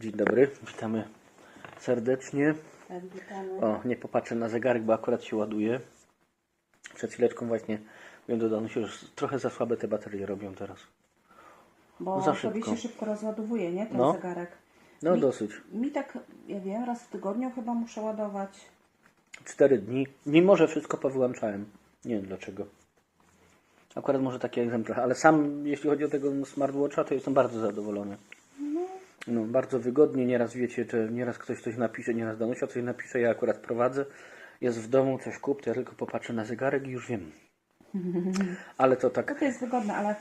Dzień dobry, witamy serdecznie. Tak, witamy. O, nie popatrzę na zegarek, bo akurat się ładuje. Przed chwileczką właśnie wiem do Danusi, że trochę za słabe te baterie robią teraz. Bo za szybko. się szybko rozładowuje, nie? Ten No. zegarek. No Mi- dosyć. Mi tak, ja wiem, raz w tygodniu chyba muszę ładować. Cztery dni, mimo że wszystko powyłączałem. Nie wiem dlaczego. Akurat może taki egzemplarz, ale sam jeśli chodzi o tego smartwatcha, to jestem bardzo zadowolony. No, bardzo wygodnie, nieraz wiecie, że nieraz ktoś coś napisze, nieraz Danusia coś napisze, ja akurat prowadzę, jest w domu, coś kup, to ja tylko popatrzę na zegarek i już wiem. Ale to To tak, to jest wygodne, ale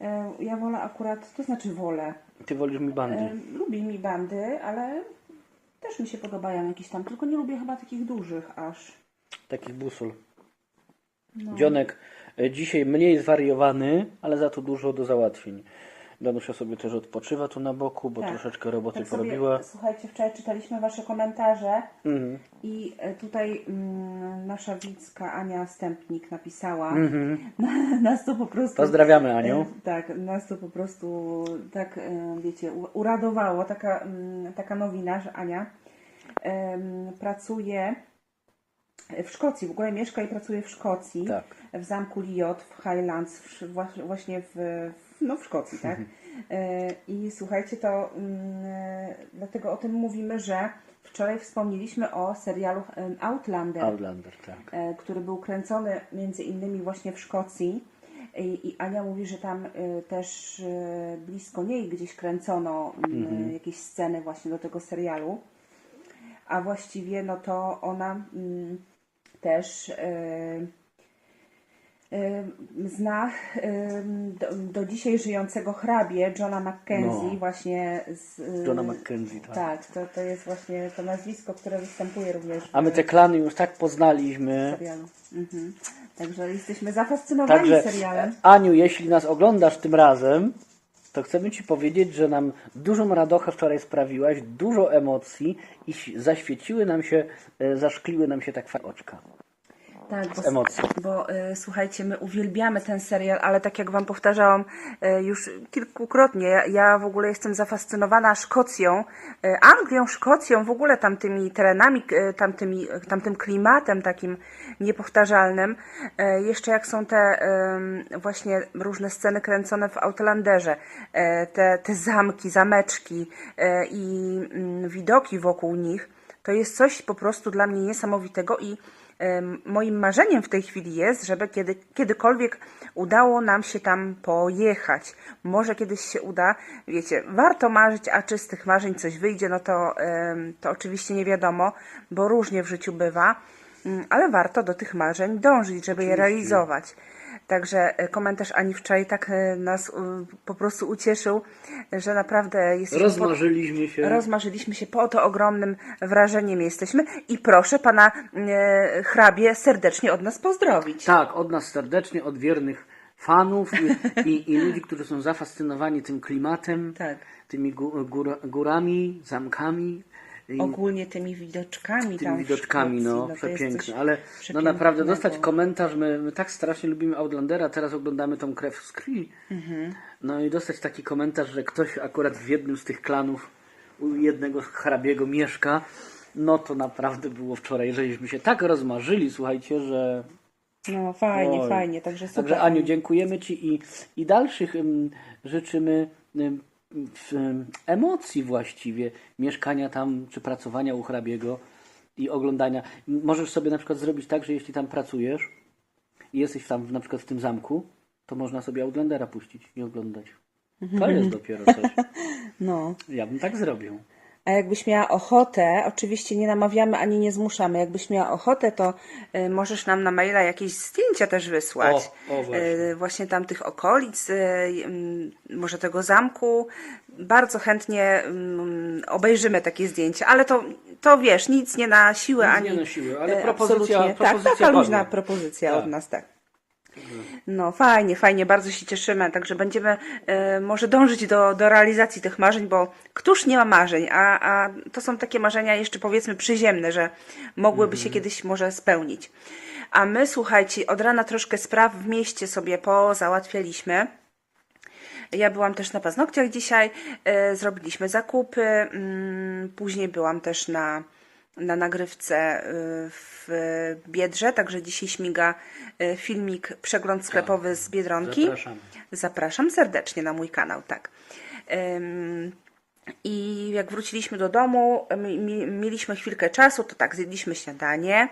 e, ja wolę akurat, to znaczy wolę. ty wolisz mi bandy. E, lubię mi bandy, ale też mi się podobają jakieś tam, tylko nie lubię chyba takich dużych aż. Takich busul. No. Dzionek e, dzisiaj mniej zwariowany, ale za to dużo do załatwień. Danusia sobie też odpoczywa tu na boku, bo Tak. troszeczkę roboty Tak sobie, porobiła. słuchajcie, wczoraj czytaliśmy Wasze komentarze Mhm. i e, tutaj mm, nasza widzka Ania Stępnik napisała. Mhm. Nas to po prostu... Pozdrawiamy Aniu. E, Tak, nas to po prostu tak, e, wiecie, u- uradowało, taka, mm, taka nowina, że Ania em, pracuje w Szkocji, w ogóle mieszka i pracuje w Szkocji, Tak. w zamku Liot w Highlands, w, Sz- wła- właśnie w, w, no w Szkocji, tak? E, I słuchajcie, to mm, e, dlatego o tym mówimy, że wczoraj wspomnieliśmy o serialu Outlander Outlander, tak. e, który był kręcony między innymi właśnie w Szkocji. I, Ania mówi, że tam też blisko niej gdzieś kręcono mm, jakieś sceny właśnie do tego serialu. A właściwie no to ona mm, też zna e, do, do dzisiaj żyjącego hrabie Johna Mackenzie No. właśnie z e, Johna Mackenzie, tak. tak, to, to jest właśnie to nazwisko, które występuje również A my te klany już tak poznaliśmy. serialu. Mhm. Także jesteśmy zafascynowani Także serialem. Aniu, jeśli nas oglądasz tym razem, to chcemy Ci powiedzieć, że nam dużą radochę wczoraj sprawiłaś, dużo emocji i zaświeciły nam się, e, zaszkliły nam się tak oczka. Tak, bo, z emocji. bo y, słuchajcie, my uwielbiamy ten serial, ale tak jak Wam powtarzałam y, już kilkukrotnie, ja, ja w ogóle jestem zafascynowana Szkocją, y, Anglią, Szkocją, w ogóle tamtymi terenami, y, tamtymi, tamtym klimatem takim niepowtarzalnym. Y, jeszcze jak są te y, właśnie różne sceny kręcone w Outlanderze, y, te, te zamki, zameczki y, i mm, widoki wokół nich, to jest coś po prostu dla mnie niesamowitego i Moim marzeniem w tej chwili jest, żeby kiedy, kiedykolwiek udało nam się tam pojechać. Może kiedyś się uda, wiecie, warto marzyć, a czy z tych marzeń coś wyjdzie, no to, to oczywiście nie wiadomo, bo różnie w życiu bywa, Mm, ale warto do tych marzeń dążyć, żeby je realizować. Także e, komentarz Ani wczoraj tak e, nas e, po prostu ucieszył, że naprawdę jesteśmy Rozmarzyliśmy się. Rozmarzyliśmy się, po to ogromnym wrażeniem jesteśmy i proszę pana e, hrabie serdecznie od nas pozdrowić. Tak, od nas serdecznie, od wiernych fanów i, i, ludzi, którzy są zafascynowani tym klimatem, Tak. tymi gó- góra, górami, zamkami. Ogólnie tymi widoczkami tymi tam widoczkami, Szkocji, no, jest przepiękne. Ale no naprawdę dostać komentarz, my, my tak strasznie lubimy Outlandera, teraz oglądamy tą krew z krwi. Mhm. No i dostać taki komentarz, że ktoś akurat w jednym z tych klanów u jednego hrabiego mieszka, no to naprawdę było wczoraj, żeśmy się tak rozmarzyli, słuchajcie, że... No fajnie, Oj. fajnie, także super. Także Aniu, dziękujemy Ci i, i dalszych ym, życzymy ym, emocji właściwie mieszkania tam, czy pracowania u hrabiego i oglądania. Możesz sobie na przykład zrobić tak, że jeśli tam pracujesz i jesteś tam na przykład w tym zamku, to można sobie Outlandera puścić i oglądać. To jest dopiero coś. No. Ja bym tak zrobił. A jakbyś miała ochotę, oczywiście nie namawiamy ani nie zmuszamy, jakbyś miała ochotę, to y, możesz nam na maila jakieś zdjęcia też wysłać. O, o, właśnie. Y, właśnie tam tych okolic, y, ym, może tego zamku. Bardzo chętnie ym, obejrzymy takie zdjęcia, ale to, to wiesz, nic nie na siłę Nic ani. nie na siłę, ale propozycja- absolutnie. propozycja tak, taka luźna padła. propozycja Tak. od nas, tak. No fajnie, fajnie, bardzo się cieszymy, także będziemy e, może dążyć do, do realizacji tych marzeń, bo któż nie ma marzeń, a, a to są takie marzenia jeszcze powiedzmy przyziemne, że mogłyby się kiedyś może spełnić. A my, słuchajcie, od rana troszkę spraw w mieście sobie pozałatwialiśmy. Ja byłam też na paznokciach dzisiaj, e, zrobiliśmy zakupy, mm, później byłam też na, na nagrywce e, w Biedrze, także dzisiaj śmiga e, filmik Przegląd sklepowy z Biedronki. Zapraszamy. Zapraszam serdecznie na mój kanał, tak. I jak wróciliśmy do domu, mi, mi, mieliśmy chwilkę czasu, to tak, zjedliśmy śniadanie,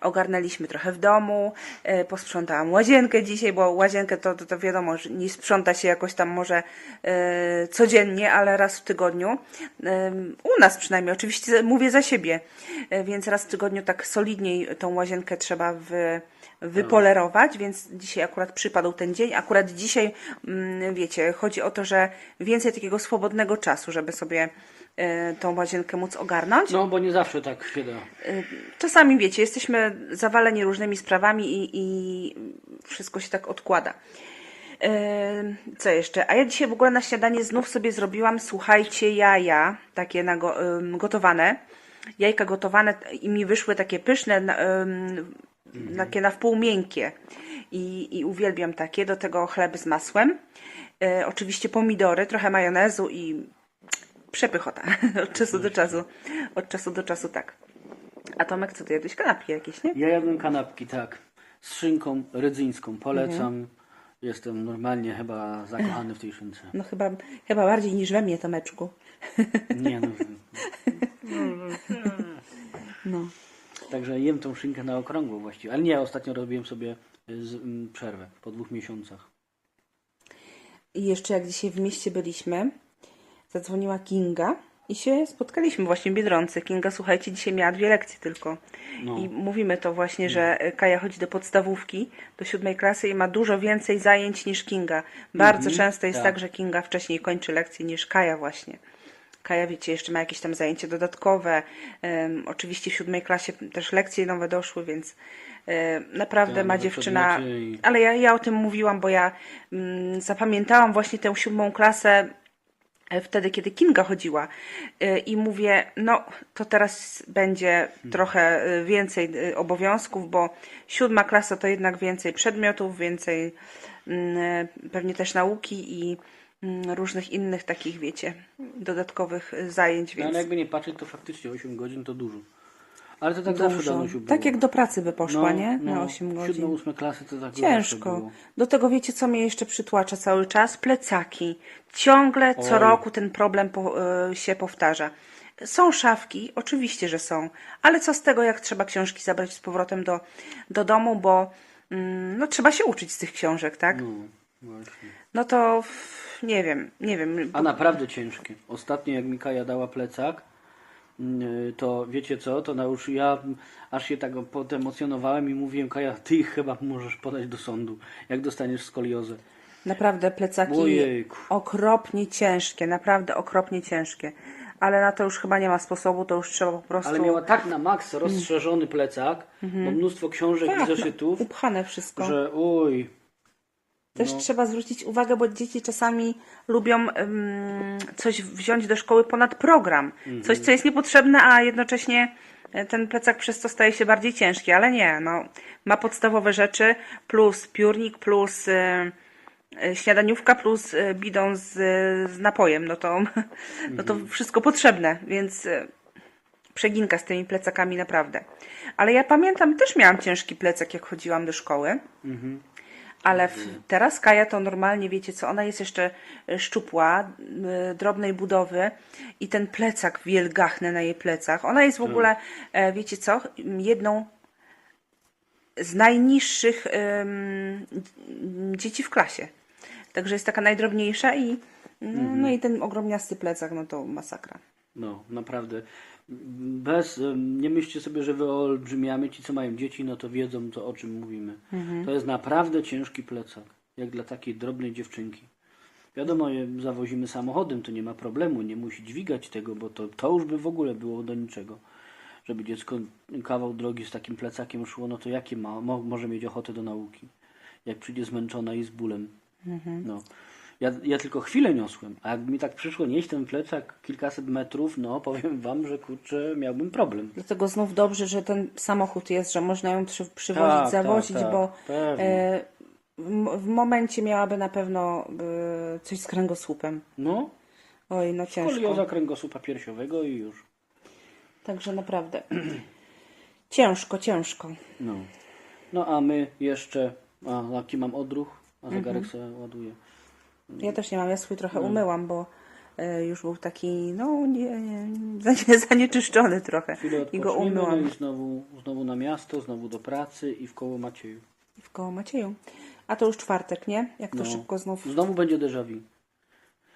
ogarnęliśmy trochę w domu, e, posprzątałam łazienkę dzisiaj, bo łazienkę to, to, to wiadomo, że nie sprząta się jakoś tam może e, codziennie, ale raz w tygodniu. Ym, u nas przynajmniej, oczywiście mówię za siebie, e, więc raz w tygodniu tak solidniej tą łazienkę trzeba w wypolerować, więc dzisiaj akurat przypadł ten dzień. Akurat dzisiaj, mm, wiecie, chodzi o to, że więcej takiego swobodnego czasu, żeby sobie e, tą łazienkę móc ogarnąć. No, bo nie zawsze tak się da. Y, Czasami, wiecie, jesteśmy zawaleni różnymi sprawami i, i wszystko się tak odkłada. Yy, Co jeszcze? A ja dzisiaj w ogóle na śniadanie znów sobie zrobiłam, słuchajcie, jaja, takie nago, ym, gotowane. Jajka gotowane i mi wyszły takie pyszne, ym, takie na wpół miękkie. I, I uwielbiam takie. Do tego chleb z masłem. Yy, oczywiście pomidory, trochę majonezu i przepychota od czasu do czasu. Od czasu do czasu tak. A Tomek, co ty jadłeś? Kanapki jakieś, nie? Ja jadłem kanapki, tak. Z szynką rydzyńską. Polecam. Mhm. Jestem normalnie chyba zakochany w tej szynce. No chyba, chyba bardziej niż we mnie, Tomeczku. Nie no. No. Także jem tą szynkę na okrągło właściwie. Ale nie, ostatnio robiłem sobie z, m, przerwę po dwóch miesiącach. I jeszcze jak dzisiaj w mieście byliśmy, zadzwoniła Kinga i się spotkaliśmy właśnie w Biedronce. Kinga, słuchajcie, dzisiaj miała dwie lekcje tylko. No. I mówimy to właśnie, że Kaja chodzi do podstawówki, do siódmej klasy i ma dużo więcej zajęć niż Kinga. Bardzo często jest tak. tak. że Kinga wcześniej kończy lekcje niż Kaja właśnie. Kaja, wiecie, jeszcze ma jakieś tam zajęcia dodatkowe. Oczywiście w siódmej klasie też lekcje nowe doszły, więc naprawdę Tak, ma dziewczyna... i- Ale ja, ja o tym mówiłam, bo ja mm, zapamiętałam właśnie tę siódmą klasę e, wtedy, kiedy Kinga chodziła E, i mówię, no to teraz będzie trochę e, więcej obowiązków, bo siódma klasa to jednak więcej przedmiotów, więcej mm, pewnie też nauki i różnych innych takich, wiecie, dodatkowych zajęć, No, więc ale jakby nie patrzeć, to faktycznie 8 godzin to dużo. Ale to tak zawsze dużo. Danusiu było. Tak jak do pracy by poszła, nie? Na no, 8 godzin. 7-8 klasy to tak Ciężko. było. Do tego wiecie, co mnie jeszcze przytłacza cały czas? Plecaki. Ciągle co Oj. roku ten problem po, y, się powtarza. Są szafki, oczywiście, że są, ale co z tego, jak trzeba książki zabrać z powrotem do, do domu, bo mm, no, trzeba się uczyć z tych książek, tak? No, właśnie. No to nie wiem, nie wiem. A naprawdę ciężkie. Ostatnio jak Mikaja dała plecak, mm, to wiecie co, to na już ja aż się tak podemocjonowałem i mówiłem, Kaja, ty ich chyba możesz podać do sądu, jak dostaniesz skoliozę. Naprawdę plecaki Ojejku. okropnie ciężkie, naprawdę okropnie ciężkie. Ale na to już chyba nie ma sposobu, to już trzeba po prostu... Ale miała tak na maks rozszerzony plecak, bo mnóstwo książek Tak, i zeszytów, upchane wszystko. że oj, Też No. trzeba zwrócić uwagę, bo dzieci czasami lubią ym, coś wziąć do szkoły ponad program. Coś, co jest niepotrzebne, a jednocześnie e, ten plecak przez to staje się bardziej ciężki, ale nie, no. Ma podstawowe rzeczy, plus piórnik, plus y, y, śniadaniówka, plus bidon z, z napojem. No to, no to wszystko potrzebne, więc przeginka z tymi plecakami naprawdę. Ale ja pamiętam, też miałam ciężki plecak, jak chodziłam do szkoły. Ale w, teraz Kaja to normalnie, wiecie co, ona jest jeszcze e, szczupła, y, drobnej budowy i ten plecak wielgachny na jej plecach. Ona jest w ogóle, e, wiecie co, jedną z najniższych ym, dzieci w klasie. Także jest taka najdrobniejsza i no, no i ten ogromniasty plecak, no to masakra. No naprawdę. Bez, nie myślcie sobie, że wyolbrzymiamy ci, co mają dzieci, no to wiedzą, to o czym mówimy. To jest naprawdę ciężki plecak, jak dla takiej drobnej dziewczynki. Wiadomo, je zawozimy samochodem, to nie ma problemu, nie musi dźwigać tego, bo to, to już by w ogóle było do niczego. Żeby dziecko kawał drogi z takim plecakiem szło, no to jakie ma, mo, może mieć ochotę do nauki, jak przyjdzie zmęczona i z bólem. No. Ja, ja tylko chwilę niosłem, a jakby mi tak przyszło nieść ten plecak kilkaset metrów, no powiem wam, że kurczę, miałbym problem. Dlatego znów dobrze, że ten samochód jest, że można ją przy, przywozić, Tak, zawozić, tak, tak, bo e, w, momencie miałaby na pewno y, coś z kręgosłupem. No, Oj, no ciężko. skolioza kręgosłupa piersiowego i już. Także naprawdę ciężko, ciężko. No. No a my jeszcze, a jaki mam odruch, a Mhm. zegarek sobie ładuje. Ja też nie mam, ja swój trochę umyłam, bo y, już był taki, no, nie, nie, zanie- zanieczyszczony trochę. Chwilę I go odpoczniemy, no umyłam i znowu, znowu na miasto, znowu do pracy i w koło Macieju. w koło Macieju. A to już czwartek, nie? Jak to No. szybko znów. Znowu będzie déjà vu.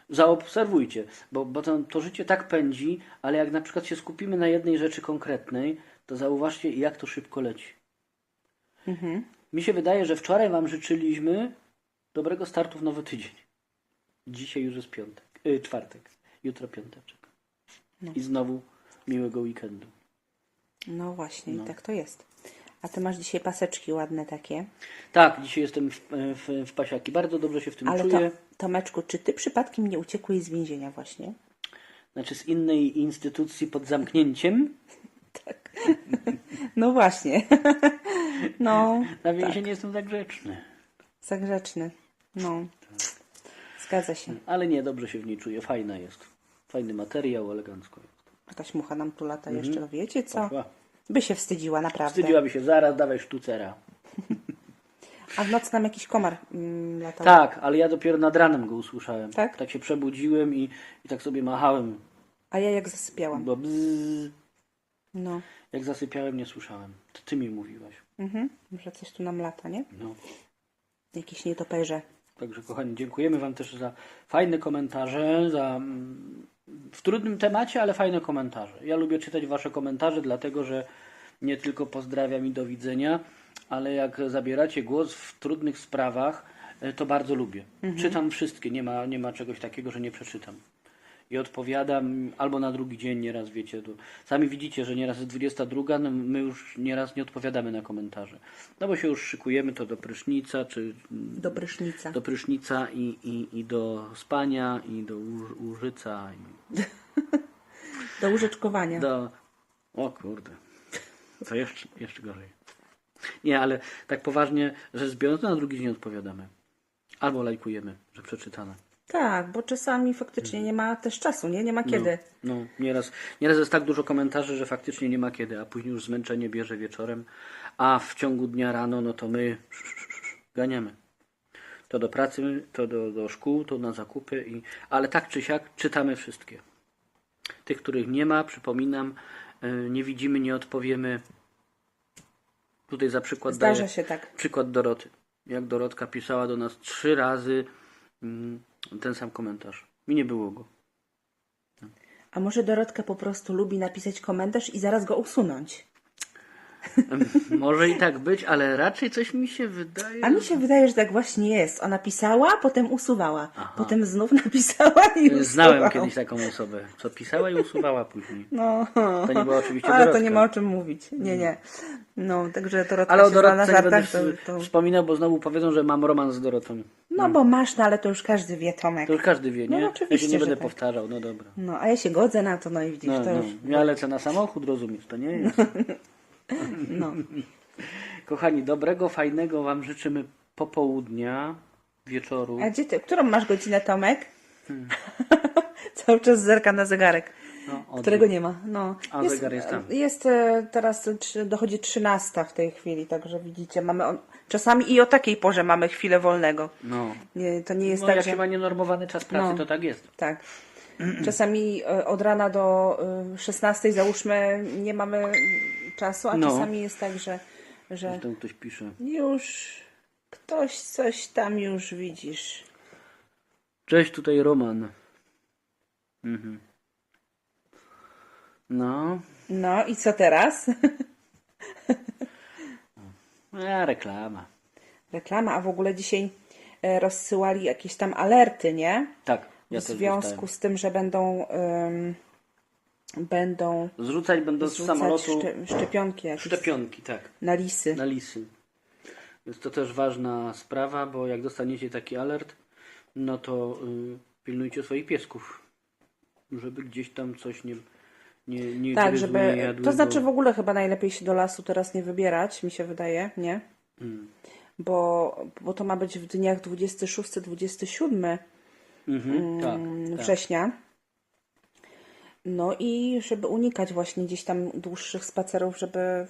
Zaobserwujcie, bo, bo to, to życie tak pędzi, ale jak na przykład się skupimy na jednej rzeczy konkretnej, to zauważcie, jak to szybko leci. Mhm. Mi się wydaje, że wczoraj Wam życzyliśmy dobrego startu w nowy tydzień. Dzisiaj już jest piątek, y, czwartek, jutro piąteczek. No. I znowu miłego weekendu. No właśnie, No. i tak to jest. A ty masz dzisiaj paseczki ładne takie. Tak, dzisiaj jestem w, w, w pasiaki. Bardzo dobrze się w tym Ale to, czuję. Tomeczku, czy ty przypadkiem nie uciekłeś z więzienia właśnie? Znaczy z innej instytucji pod zamknięciem. No właśnie. no, Na więzieniu jestem za grzeczny. za grzeczny. Zgadza się. Ale nie, dobrze się w niej czuję. Fajna jest. Fajny materiał, elegancko jest. Jakaś mucha nam tu lata jeszcze, no wiecie co? Poszła. By się wstydziła, naprawdę. Wstydziłaby się zaraz, dawaj sztucera. A w nocy nam jakiś komar mm, latał. Tak, ale ja dopiero nad ranem go usłyszałem. Tak? Tak się przebudziłem i, i tak sobie machałem. A ja jak zasypiałam. Bo bzz, No. jak zasypiałem, nie słyszałem. To ty mi mówiłaś. Mhm. Że coś tu nam lata, nie? No. Jakieś nietoperze. Także kochani, dziękujemy Wam też za fajne komentarze, za mm, w trudnym temacie, ale fajne komentarze. Ja lubię czytać Wasze komentarze, dlatego że nie tylko pozdrawiam i do widzenia, ale jak zabieracie głos w trudnych sprawach, e, to bardzo lubię. Czytam wszystkie, nie ma, nie ma czegoś takiego, że nie przeczytam. I odpowiadam albo na drugi dzień, nieraz wiecie. To sami widzicie, że nieraz jest 22, no my już nieraz nie odpowiadamy na komentarze. No bo się już szykujemy to do prysznica, czy mm, Do prysznica. do prysznica i, i, i do spania, i do łuż, łużyca, i Do łóżeczkowania. do... O kurde, to jeszcze, jeszcze gorzej. Nie, ale tak poważnie, że biorąc, to na drugi dzień odpowiadamy. Albo lajkujemy, że przeczytane. Tak, bo czasami faktycznie nie ma też czasu, nie? Nie ma kiedy. No, no nieraz, nieraz jest tak dużo komentarzy, że faktycznie nie ma kiedy, a później już zmęczenie bierze wieczorem, a w ciągu dnia rano, no to my ganiamy. To do pracy, to do, do szkół, to na zakupy, i, ale tak czy siak czytamy wszystkie. Tych, których nie ma, przypominam, y, nie widzimy, nie odpowiemy. Tutaj za przykład Zdarza daję się tak. przykład Doroty. Jak Dorotka pisała do nas trzy razy mm, ten sam komentarz. Mi nie było go. A może Dorotka po prostu lubi napisać komentarz i zaraz go usunąć? Może i tak być, ale raczej coś mi się wydaje. A mi się wydaje, że tak właśnie jest. Ona pisała, potem usuwała. Potem znów napisała i usuwała. Znałem kiedyś taką osobę, co pisała i usuwała później. No, To nie była oczywiście ale to nie ma o czym mówić. Nie, nie. No, także Dorotka Ale o się na żartach, to, to... wspominał, bo znowu powiedzą, że mam romans z Dorotą. No bo masz, no ale to już każdy wie, Tomek. To już każdy wie, nie? No, ja oczywiście, się nie będę tak. powtarzał, no dobra. No, a ja się godzę na to, no i widzisz, No, to no. już... Ja lecę na samochód, rozumiesz, to nie jest. No. Kochani, dobrego, fajnego Wam życzymy popołudnia, wieczoru. A gdzie ty, którą masz godzinę, Tomek? Cały czas zerka na zegarek, No, którego nie ma. No. A zegar jest tam. Jest e, teraz dochodzi 13 w tej chwili, także widzicie, mamy on, czasami i o takiej porze mamy chwilę wolnego. No, Nie, to nie jest no tak, jak że... się ma nienormowany czas pracy, No. to tak jest. Tak. Czasami e, od rana do e, 16 załóżmy nie mamy czasu, a No. czasami jest tak, że, że Zresztą ktoś pisze. już ktoś coś tam już widzisz. Cześć, tutaj Roman. Mhm. No, No i co teraz? a reklama. Reklama, a w ogóle dzisiaj e, rozsyłali jakieś tam alerty, nie? Tak, ja w związku dostałem. z tym, że będą będą Zrzucać będą z samolotu szcze- szczepionki jakieś szczepionki, tak, na lisy. na lisy. Jest to też ważna sprawa, bo jak dostaniecie taki alert, no to y, pilnujcie swoich piesków, żeby gdzieś tam coś nie nie, nie Tak, żeby. nie jadły, To znaczy bo... w ogóle chyba najlepiej się do lasu teraz nie wybierać, mi się wydaje, nie? Mm. bo, bo to ma być w dniach 26-27 Mhm, tak, mm, tak. września. No i żeby unikać właśnie gdzieś tam dłuższych spacerów, żeby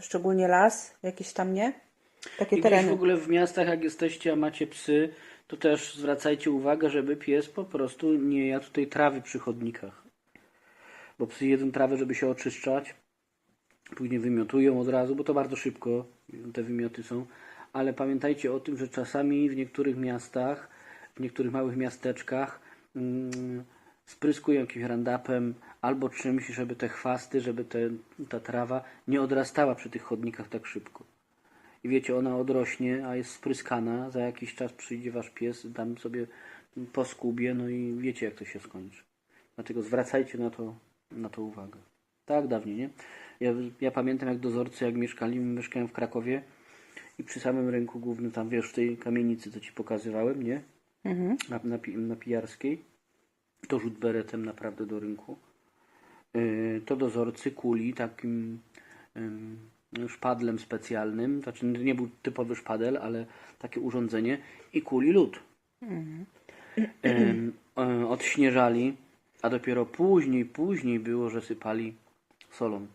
szczególnie las, jakieś tam, nie? Takie I tereny. w ogóle w miastach, jak jesteście, a macie psy, to też zwracajcie uwagę, żeby pies po prostu nie jadł tej trawy przy chodnikach. Bo psy jedzą trawę, żeby się oczyszczać. Później wymiotują od razu, bo to bardzo szybko te wymioty są. Ale pamiętajcie o tym, że czasami w niektórych miastach, w niektórych małych miasteczkach mm, spryskują jakimś randapem albo czymś, żeby te chwasty, żeby te, ta trawa nie odrastała przy tych chodnikach tak szybko. I wiecie, ona odrośnie, a jest spryskana. Za jakiś czas przyjdzie wasz pies, tam sobie poskubie, no i wiecie, jak to się skończy. Dlatego zwracajcie na to, na to uwagę. Tak, dawniej, nie? Ja, ja pamiętam, jak dozorcy, jak mieszkali, mieszkałem w Krakowie i przy samym rynku głównym, tam wiesz, w tej kamienicy, co ci pokazywałem, nie? Na, na, Pi- na Pijarskiej. To rzut beretem naprawdę do rynku. Yy, to dozorcy kuli takim szpadlem specjalnym, znaczy nie był typowy szpadel, ale takie urządzenie i kuli lód. Ym, e, odśnieżali, a dopiero później, później było, że sypali solą.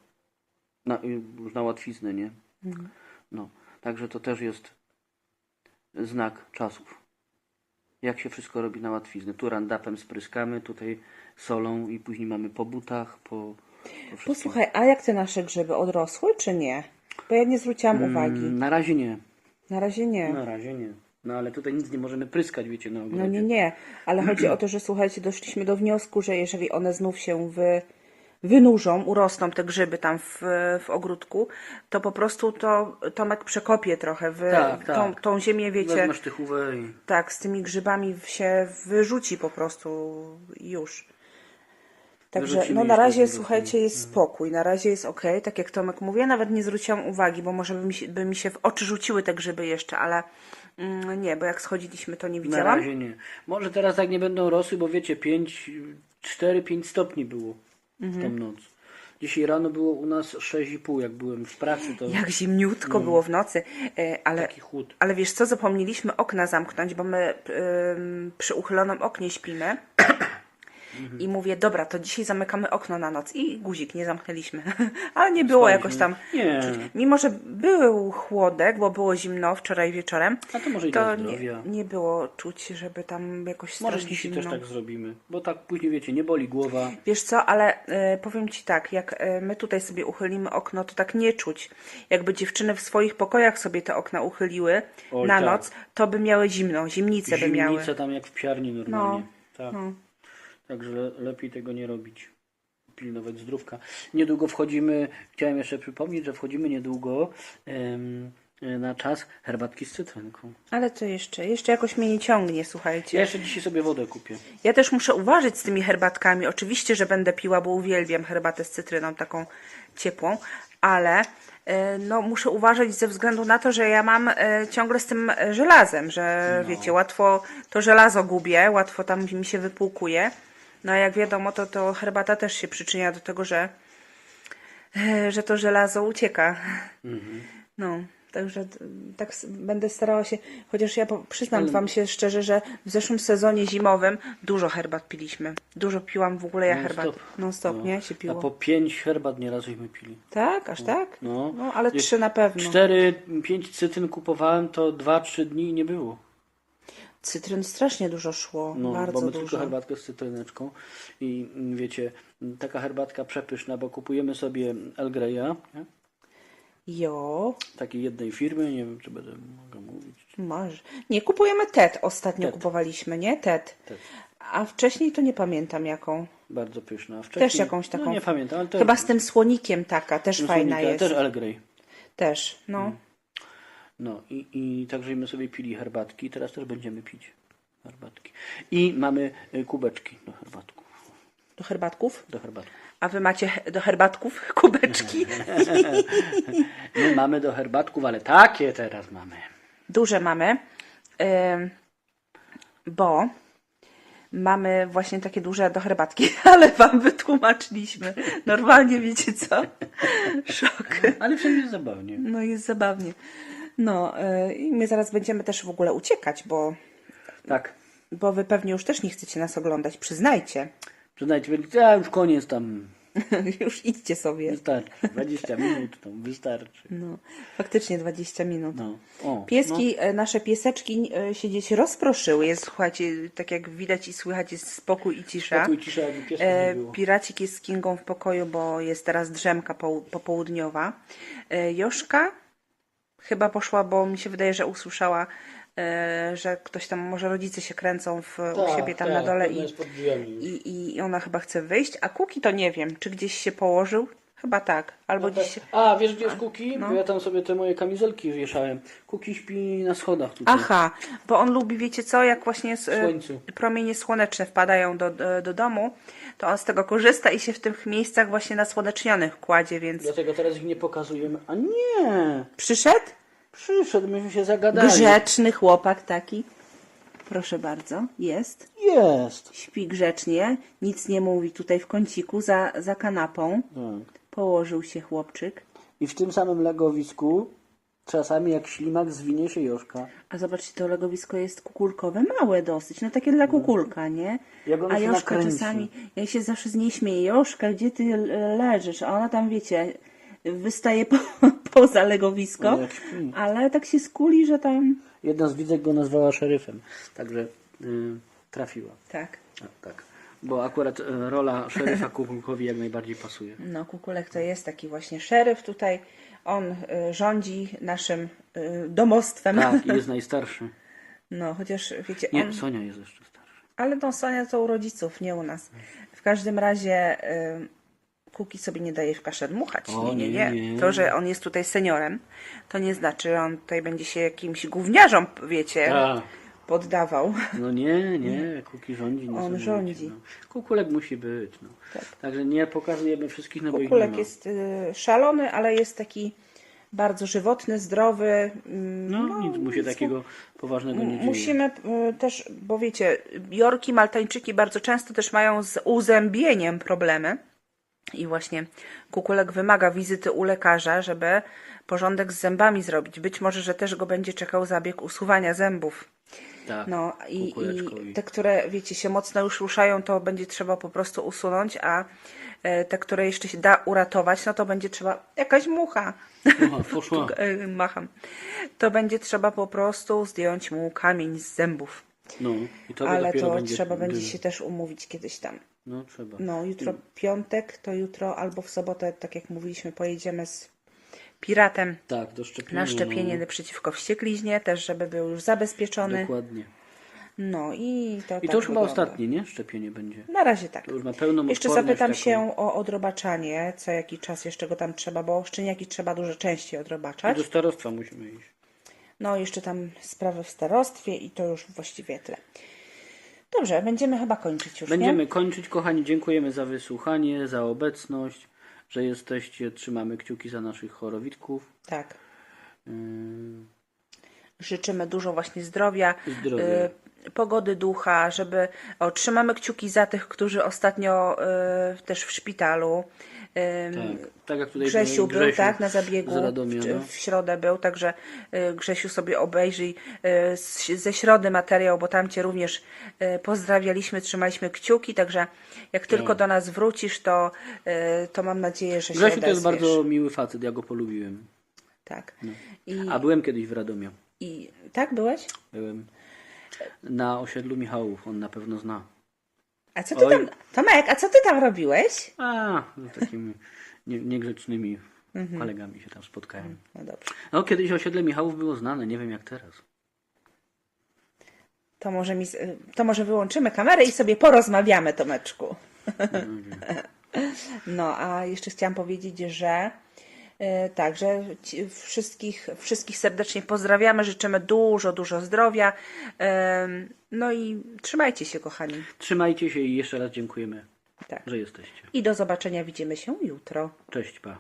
Na, y, już na łatwiznę, nie? No, także to też jest znak czasów. Jak się wszystko robi na łatwiznę. Tu randapem spryskamy, tutaj solą i później mamy po butach, po, po. Posłuchaj, a jak te nasze grzyby odrosły, czy nie? Bo ja nie zwróciłam uwagi. Mm, Na razie nie. Na razie nie. Na razie nie. No ale tutaj nic nie możemy pryskać, wiecie, na ogrodzie. No nie, nie, ale chodzi o to, że słuchajcie, doszliśmy do wniosku, że jeżeli one znów się wy, wynurzą, urosną te grzyby tam w, w ogródku, to po prostu to Tomek przekopie trochę w, Tak, tą, tak. tą ziemię, wiecie, i... tak, z tymi grzybami się wyrzuci po prostu już. Także Wyrzucimy no na już razie, słuchajcie, jest spokój, na razie jest ok, tak jak Tomek mówi, ja nawet nie zwróciłam uwagi, bo może by mi się, by mi się w oczy rzuciły te grzyby jeszcze, ale mm, nie, bo jak schodziliśmy, to nie Na widziałam. razie nie. Może teraz tak nie będą rosły, bo wiecie, 5, 4-5 stopni było w Mhm. tą noc. Dzisiaj rano było u nas 6,5, jak byłem w pracy, to Jak zimniutko było w nocy, e, ale, taki chłód. ale wiesz co, zapomnieliśmy okna zamknąć, bo my ym, przy uchylonym oknie śpimy. I mówię, dobra, to dzisiaj zamykamy okno na noc. I guzik nie zamknęliśmy. Ale nie było Spaliśmy. jakoś tam. Nie. czuć. Mimo, że był chłodek, bo było zimno wczoraj wieczorem, A to może i to dla nie, zdrowia. nie było czuć, żeby tam jakoś Może strasznie dzisiaj zimno. też tak zrobimy, bo tak później wiecie, nie boli głowa. Wiesz co, ale e, powiem Ci tak, jak e, my tutaj sobie uchylimy okno, to tak nie czuć. Jakby dziewczyny w swoich pokojach sobie te okna uchyliły Oj, na tak. noc, to by miały zimno, zimnice by miały. Zimnice tam jak w piarni normalnie. tak. no. Także le- lepiej tego nie robić. Pilnować zdrówka. Niedługo wchodzimy, chciałem jeszcze przypomnieć, że wchodzimy niedługo em, na czas herbatki z cytrynką. Ale to jeszcze, jeszcze jakoś mnie nie ciągnie, słuchajcie. Ja jeszcze dzisiaj sobie wodę kupię. Ja też muszę uważać z tymi herbatkami. Oczywiście, że będę piła, bo uwielbiam herbatę z cytryną, taką ciepłą, ale e, no, muszę uważać ze względu na to, że ja mam e, ciągle z tym e, żelazem, że No. wiecie, łatwo to żelazo gubię, łatwo tam mi się wypłukuje. No a jak wiadomo, to, to herbata też się przyczynia do tego, że, e, że to żelazo ucieka. No, także tak będę starała się, chociaż ja przyznam Wam się szczerze, że w zeszłym sezonie zimowym dużo herbat piliśmy. Dużo piłam w ogóle ja herbat. Non stop, No. nie? Się A piło. po pięć herbat nieraz żeśmy pili. Tak? Aż tak? No, No, ale Wiesz, trzy na pewno. Cztery, pięć cytryn kupowałem, to dwa, trzy dni nie było. Cytryn strasznie dużo szło. No, bardzo bo my dużo. tylko herbatkę z cytryneczką i mm, wiecie, taka herbatka przepyszna, bo kupujemy sobie El Greya, nie? Jo, takiej jednej firmy, nie wiem czy będę mogę mówić. masz. Nie, kupujemy TED ostatnio Tet. kupowaliśmy, nie? TED. Tet. A wcześniej to nie pamiętam jaką. Bardzo pyszna. A wcześniej, Też jakąś taką. No nie pamiętam, ale też. Chyba z tym słonikiem taka, też fajna słonika, jest. Też El Grey. Też, no. No i, i także my sobie pili herbatki, teraz też będziemy pić herbatki. I mamy y, kubeczki do herbatków. Do herbatków? Do herbatków. A wy macie do herbatków kubeczki? My mamy do herbatków, ale takie teraz mamy. Duże mamy, bo mamy właśnie takie duże do herbatki, ale wam wytłumaczyliśmy. Normalnie wiecie co? Szok. Ale wszędzie jest zabawnie. No jest zabawnie. No y, i my zaraz będziemy też w ogóle uciekać, bo, Tak. bo wy pewnie już też nie chcecie nas oglądać, przyznajcie. Przyznajcie, będzie, a już koniec tam. już idźcie sobie. Wystarczy. 20 minut tam wystarczy. No, faktycznie 20 minut. No. O, Pieski, e, nasze pieseczki e, się gdzieś rozproszyły. Jest, słuchajcie, tak jak widać i słychać, jest spokój i cisza. Spokój, cisza, jakby E, piracik jest z Kingą w pokoju, bo jest teraz drzemka po, popołudniowa. E, Joszka chyba poszła, bo mi się wydaje, że usłyszała, e, że ktoś tam, może rodzice się kręcą w, u Tak, siebie tam tak, na dole i, jest pod drzwiami już. i, i ona chyba chce wyjść, a Kuki to nie wiem, czy gdzieś się położył? Chyba tak, albo No tak. się... A, wiesz gdzie jest Kuki? no. Bo ja tam sobie te moje kamizelki wieszałem. Kuki śpi na schodach tutaj. Aha, bo on lubi, wiecie co, jak właśnie słońcu. promienie słoneczne wpadają do, do, do domu, to on z tego korzysta i się w tych miejscach właśnie nasłonecznionych kładzie, więc Dlatego teraz ich nie pokazujemy. A nie! przyszedł? Przyszedł, myśmy się zagadali. Grzeczny chłopak taki. Proszę bardzo, jest. Jest. Śpi grzecznie, nic nie mówi tutaj w kąciku za, za kanapą. Tak. Położył się chłopczyk. I w tym samym legowisku czasami jak ślimak zwinie się Joszka. A zobaczcie, to legowisko jest kukulkowe, małe dosyć, no takie dla kukulka, nie? Jak ono A się Joszka nakręci. czasami, ja się zawsze z niej śmieję, Joszka, gdzie ty le- leżysz? A ona tam, wiecie, wystaje po, poza legowisko, No, jak śpi. ale tak się skuli, że tam... Jedna z widzek go nazwała szeryfem. Także y, trafiła. Tak. A, tak. Bo akurat y, rola szeryfa Kukulkowi jak najbardziej pasuje. No, Kukulek to jest taki właśnie szeryf tutaj. On y, rządzi naszym y, domostwem. Tak, i jest najstarszy. No, chociaż wiecie, Nie, on... Sonia jest jeszcze starsza. Ale no, Sonia to u rodziców, nie u nas. W każdym razie y, Kuki sobie nie daje w kaszę dmuchać. O, nie, nie, nie, nie. nie. To, że on jest tutaj seniorem, to nie znaczy, że on tutaj będzie się jakimś gówniarzom, wiecie, Tak. Poddawał. No nie, nie, Kuki rządzi. On niesamowicie, rządzi. No. Kukulek musi być. No. Tak. Także nie pokazujemy wszystkich, no bo ich nie Kukulek jest y, szalony, ale jest taki bardzo żywotny, zdrowy. mm, No, nic mu się takiego poważnego nie dzieje. Musimy y, też, bo wiecie, Jorki, Maltańczyki bardzo często też mają z uzębieniem problemy. I właśnie kukulek wymaga wizyty u lekarza, żeby porządek z zębami zrobić. Być może, że też go będzie czekał zabieg usuwania zębów. Tak, No i, i te, które wiecie, się mocno już ruszają, to będzie trzeba po prostu usunąć, a e, te, które jeszcze się da uratować, no to będzie trzeba jakaś mucha. Aha, poszła. E, Macham. To będzie trzeba po prostu zdjąć mu kamień z zębów. No, i to Ale to będzie trzeba będzie się też umówić kiedyś tam. No, trzeba. No, jutro piątek, to jutro albo w sobotę, tak jak mówiliśmy, pojedziemy z piratem Tak, do szczepienia. na szczepienie no, przeciwko wściekliźnie, też żeby był już zabezpieczony. Dokładnie. No i to I tak to już chyba ostatnie, nie? Szczepienie będzie. Na razie tak. To już ma pełną Jeszcze zapytam taką. się o odrobaczanie, co jaki czas jeszcze go tam trzeba, bo szczeniaki trzeba dużo częściej I odrobaczać. do starostwa musimy iść. No, jeszcze tam sprawy w starostwie i to już właściwie tyle. Dobrze, będziemy chyba kończyć już, Będziemy nie? kończyć, kochani. Dziękujemy za wysłuchanie, za obecność, że jesteście. Trzymamy kciuki za naszych chorowitków. Tak. Yy, Życzymy dużo właśnie zdrowia, Zdrowia. y, pogody ducha, żeby o, trzymamy kciuki za tych, którzy ostatnio y, też w szpitalu. Tak, tak jak tutaj Grzesiu był, tak, na zabiegu Radomia, w, no. w środę był, także y, Grzesiu sobie obejrzyj z, ze środy materiał, bo tam Cię również y, pozdrawialiśmy, trzymaliśmy kciuki, także jak tylko do nas wrócisz, to, to mam nadzieję, że się Grzesiu to jest bardzo miły facet, ja go polubiłem. Tak. I, A byłem kiedyś w Radomiu. I tak byłeś? Byłem na osiedlu Michałów, on na pewno zna. A co ty Oj. tam, Tomek, a co ty tam robiłeś? A, z takimi nie, niegrzecznymi Mhm. kolegami się tam spotkałem. No dobrze. No, kiedyś osiedle Michałów było znane, nie wiem jak teraz. To może, mi, z- to może wyłączymy kamerę i sobie porozmawiamy, Tomeczku. No, a jeszcze chciałam powiedzieć, że e, tak, że ci- wszystkich, wszystkich serdecznie pozdrawiamy, życzymy dużo, dużo zdrowia. Em, No i trzymajcie się, kochani. Trzymajcie się i jeszcze raz dziękujemy, Tak. że jesteście. I do zobaczenia, widzimy się jutro. Cześć, pa.